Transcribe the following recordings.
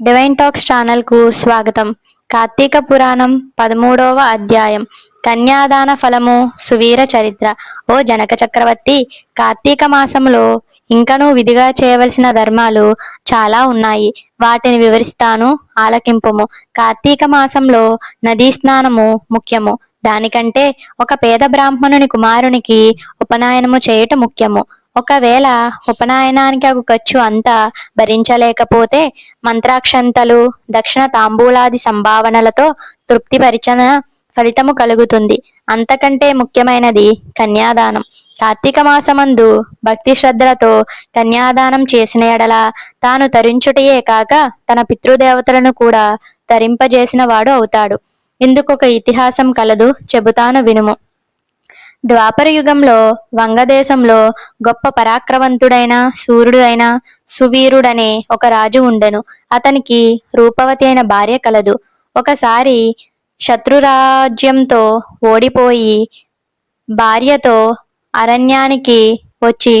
Divine talks ఛానల్కు స్వాగతం. కార్తీక పురాణం పదమూడవ అధ్యాయం. కన్యాదాన ఫలము సువీర చరిత్ర. ఓ జనక చక్రవర్తి కార్తీక మాసంలో ఇంకనూ విధిగా చేయవలసిన ధర్మాలు చాలా ఉన్నాయి. వాటిని వివరిస్తాను ఆలకింపుము. కార్తీక మాసంలో నదీ స్నానము ముఖ్యము. దానికంటే ఒక పేద బ్రాహ్మణుని కుమారునికి ఉపనయనము చేయుట ముఖ్యము. ఒకవేళ ఉపనయనానికి అగు ఖర్చు అంతా భరించలేకపోతే మంత్రాక్షంతలు దక్షిణ తాంబూలాది సంభావనలతో తృప్తిపరిచన ఫలితము కలుగుతుంది. అంతకంటే ముఖ్యమైనది కన్యాదానం. కార్తీక మాసమందు భక్తి శ్రద్ధలతో కన్యాదానం చేసిన ఎడల తాను తరించుటయే కాక తన పితృదేవతలను కూడా తరింపజేసిన వాడు అవుతాడు. ఇందుకొక ఇతిహాసం కలదు చెబుతాను వినుము. ద్వాపర యుగంలో వంగదేశంలో గొప్ప పరాక్రవంతుడైన సూర్యుడు అయిన సువీరుడనే ఒక రాజు ఉండెను. అతనికి రూపవతి అయిన భార్య కలదు. ఒకసారి శత్రురాజ్యంతో ఓడిపోయి భార్యతో అరణ్యానికి వచ్చి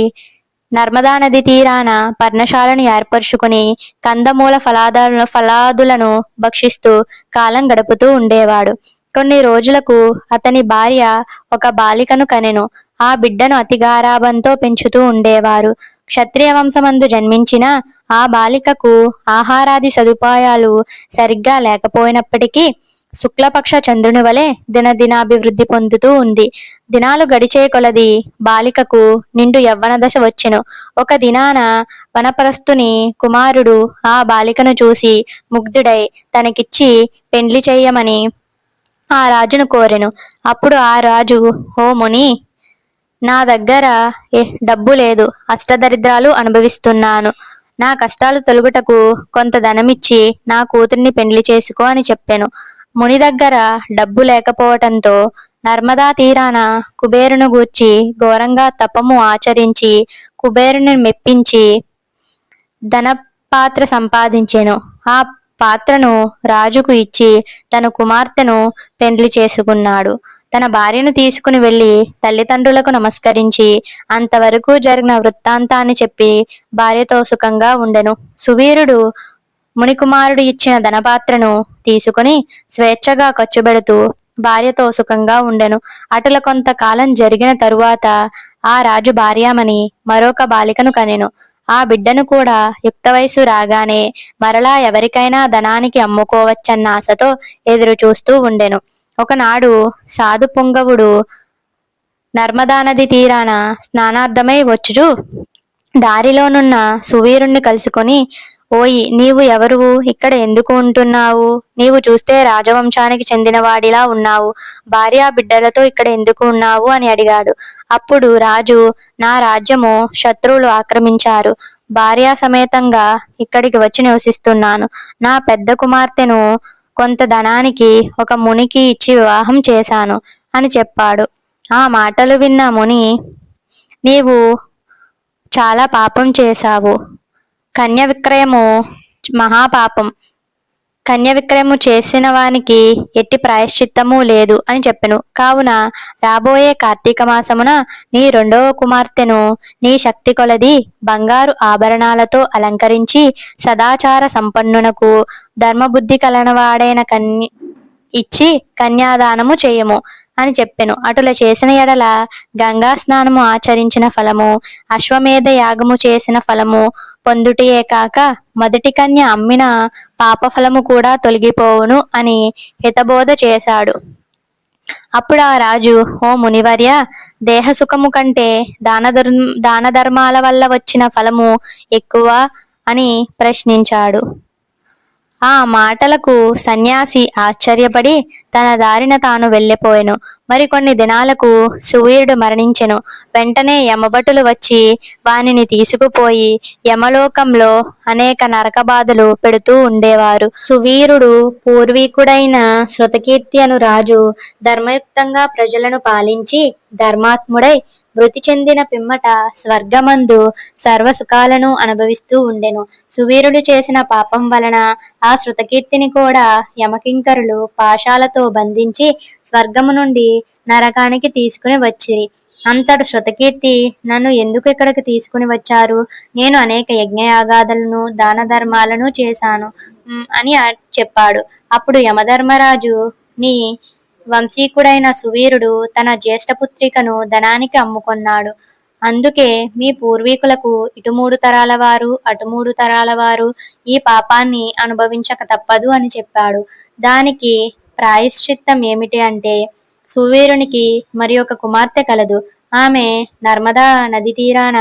నర్మదా నది తీరాన పర్ణశాలను ఏర్పరచుకుని కందమూల ఫలాదాలను ఫలాదులను భక్షిస్తూ కాలం గడుపుతూ ఉండేవాడు. కొన్ని రోజులకు అతని భార్య ఒక బాలికను కనెను. ఆ బిడ్డను అతిగారాభంతో పెంచుతూ ఉండేవారు. క్షత్రియ వంశమందు జన్మించిన ఆ బాలికకు ఆహారాది సదుపాయాలు సరిగ్గా లేకపోయినప్పటికీ శుక్లపక్ష చంద్రుని వలె దినదినాభివృద్ధి పొందుతూ ఉంది. దినాలు గడిచే కొలది బాలికకు నిండు యవ్వన దశ వచ్చెను. ఒక దినాన వనపరస్తుని కుమారుడు ఆ బాలికను చూసి ముగ్ధుడై తనకిచ్చి పెండ్లి చేయమని ఆ రాజును కోరెను. అప్పుడు ఆ రాజు ఓ ముని నా దగ్గర ఏ డబ్బు లేదు. అష్టదరిద్రాలు అనుభవిస్తున్నాను. నా కష్టాలు తొలుగుటకు కొంత ధనమిచ్చి నా కూతుర్ని పెండ్లి చేసుకో అని చెప్పాను. ముని దగ్గర డబ్బు లేకపోవటంతో నర్మదా తీరాన కుబేరును గూర్చి ఘోరంగా తపము ఆచరించి కుబేరుని మెప్పించి ధనపాత్ర సంపాదించెను. ఆ పాత్రను రాజుకు ఇచ్చి తన కుమార్తెను పెండ్లి చేసుకున్నాడు. తన భార్యను తీసుకుని వెళ్ళి తల్లిదండ్రులకు నమస్కరించి అంతవరకు జరిగిన వృత్తాంతాన్ని చెప్పి భార్యతో సుఖంగా ఉండెను. సువీరుడు మునికుమారుడు ఇచ్చిన ధనపాత్రను తీసుకుని స్వేచ్ఛగా ఖర్చు పెడుతూ భార్యతో సుఖంగా ఉండెను. అటుల కొంతకాలం జరిగిన తరువాత ఆ రాజు భార్యామణి మరొక బాలికను కనెను. ఆ బిడ్డను కూడా యుక్త వయసు రాగానే మరలా ఎవరికైనా ధనానికి అమ్ముకోవచ్చన్న ఆశతో ఎదురు చూస్తూ ఉండెను. ఒకనాడు సాధు పుంగవుడు నర్మదా నది తీరాన స్నానార్థమై వచ్చుచు దారిలోనున్న సువీరుణ్ణి కలుసుకొని ఓయి నీవు ఎవరు? ఇక్కడ ఎందుకు ఉంటున్నావు? నీవు చూస్తే రాజవంశానికి చెందినవాడిలా ఉన్నావు. భార్యా బిడ్డలతో ఇక్కడ ఎందుకు ఉన్నావు అని అడిగాడు. అప్పుడు రాజు నా రాజ్యము శత్రువులు ఆక్రమించారు. భార్యా సమేతంగా ఇక్కడికి వచ్చి నివసిస్తున్నాను. నా పెద్ద కుమార్తెను కొంత ధనానికి ఒక మునికి ఇచ్చి వివాహం చేశాను అని చెప్పాడు. ఆ మాటలు విన్న ముని నీవు చాలా పాపం చేశావు. కన్య విక్రయము మహాపాపం. కన్య విక్రయము చేసిన వానికి ఎట్టి ప్రాయశ్చిత్తము లేదు అని చెప్పెను. కావున రాబోయే కార్తీక మాసమున నీ రెండవ కుమార్తెను నీ శక్తి కొలది బంగారు ఆభరణాలతో అలంకరించి సదాచార సంపన్నునకు ధర్మబుద్ధి కలనవాడైన కన్య ఇచ్చి కన్యాదానము చేయము అని చెప్పెను. అటుల చేసిన ఎడల గంగా స్నానము ఆచరించిన ఫలము అశ్వమేధ యాగము చేసిన ఫలము పొందుటియే కాక మొదటి కన్య అమ్మిన పాప ఫలము కూడా తొలగిపోవును అని హితబోధ చేశాడు. అప్పుడు ఆ రాజు ఓ మునివర్య దేహ సుఖము కంటే దాన దాన ధర్మాల వల్ల వచ్చిన ఫలము ఎక్కువ అని ప్రశ్నించాడు. ఆ మాటలకు సన్యాసి ఆశ్చర్యపడి తన దారిన తాను వెళ్ళిపోయెను. మరికొన్ని దినాలకు సువీరుడు మరణించెను. వెంటనే యమభటులు వచ్చి వానిని తీసుకుపోయి యమలోకంలో అనేక నరకబాధలు పెడుతూ ఉండేవారు. సువీరుడు పూర్వీకుడైన శృతకీర్తి అను రాజు ధర్మయుక్తంగా ప్రజలను పాలించి ధర్మాత్ముడై మృతి చెందిన పిమ్మట స్వర్గమందు సర్వ సుఖాలను అనుభవిస్తూ ఉండెను. సువీరుడు చేసిన పాపం వలన ఆ శృతకీర్తిని కూడా యమకింకరులు పాశాలతో బంధించి స్వర్గము నుండి నరకానికి తీసుకుని వచ్చిరి. అంతటి శృతకీర్తి నన్ను ఎందుకు ఇక్కడికి తీసుకుని వచ్చారు? నేను అనేక యజ్ఞయాగాదులను దాన ధర్మాలను చేశాను అని చెప్పాడు. అప్పుడు యమధర్మరాజు నీ వంశీకుడైన సువీరుడు తన జ్యేష్ఠపుత్రికను ధనానికి అమ్ముకొన్నాడు. అందుకే మీ పూర్వీకులకు ఇటు మూడు తరాల వారు అటు మూడు తరాల వారు ఈ పాపాన్ని అనుభవించక తప్పదు అని చెప్పాడు. దానికి ప్రాయశ్చిత్తం ఏమిటి అంటే సువీరునికి మరి ఒక కుమార్తె కలదు. ఆమె నర్మదా నది తీరాన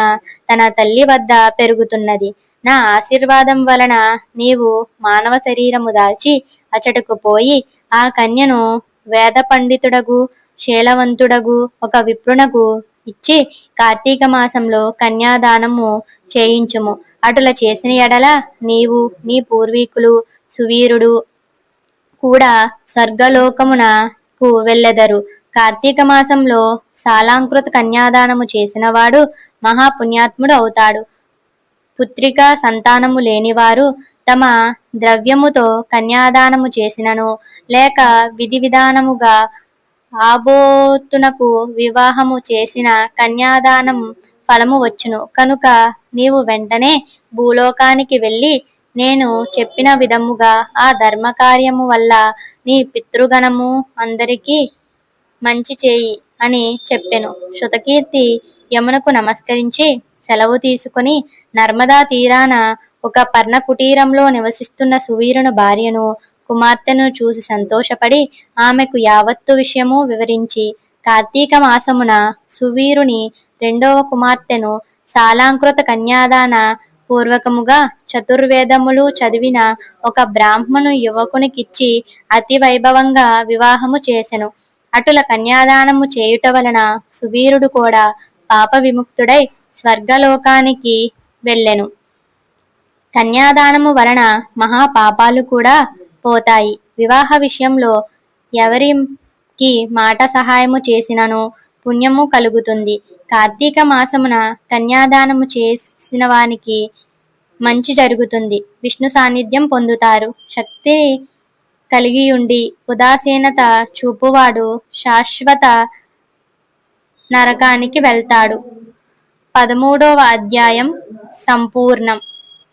తన తల్లి వద్ద పెరుగుతున్నది. నా ఆశీర్వాదం వలన నీవు మానవ శరీరము దాల్చి అచటకు పోయి ఆ కన్యను వేద పండితుడగు శీలవంతుడగు ఒక విప్రునకు ఇచ్చి కార్తీక మాసంలో కన్యాదానము చేయించుము. అటుల చేసిన ఎడల నీవు నీ పూర్వీకులు సువీరుడు కూడా స్వర్గలోకమునకు వెళ్ళెదరు. కార్తీక మాసంలో సాలాంకృత కన్యాదానము చేసినవాడు మహాపుణ్యాత్ముడు అవుతాడు. పుత్రిక సంతానము లేనివారు తమ ద్రవ్యముతో కన్యాదానము చేసినను. లేక విధి విధానముగా ఆబోతునకు వివాహము చేసిన కన్యాదానం ఫలము వచ్చును. కనుక నీవు వెంటనే భూలోకానికి వెళ్ళి నేను చెప్పిన విధముగా ఆ ధర్మకార్యము వల్ల నీ పితృగణము అందరికీ మంచి చేయి అని చెప్పెను. శృతకీర్తి యమునకు నమస్కరించి సెలవు తీసుకుని నర్మదా తీరాన ఒక పర్ణ కుటీరంలో నివసిస్తున్న సువీరుని భార్యను కుమార్తెను చూసి సంతోషపడి ఆమెకు యావత్తు విషయము వివరించి కార్తీక మాసమున సువీరుని రెండవ కుమార్తెను సాలాంకృత కన్యాదాన పూర్వకముగా చతుర్వేదములు చదివిన ఒక బ్రాహ్మణు యువకునికిచ్చి అతి వైభవంగా వివాహము చేసెను. అటుల కన్యాదానము చేయుట వలన సువీరుడు కూడా పాప విముక్తుడై స్వర్గలోకానికి వెళ్ళెను. కన్యాదానము వలన మహాపాపాలు కూడా పోతాయి. వివాహ విషయంలో ఎవరికి మాట సహాయము చేసినను పుణ్యము కలుగుతుంది. కార్తీక మాసమున కన్యాదానము చేసిన వానికి మంచి జరుగుతుంది. విష్ణు సాన్నిధ్యం పొందుతారు. శక్తి కలిగి ఉండి ఉదాసీనత చూపువాడు శాశ్వత నరకానికి వెళ్తాడు. పదమూడవ అధ్యాయం సంపూర్ణం.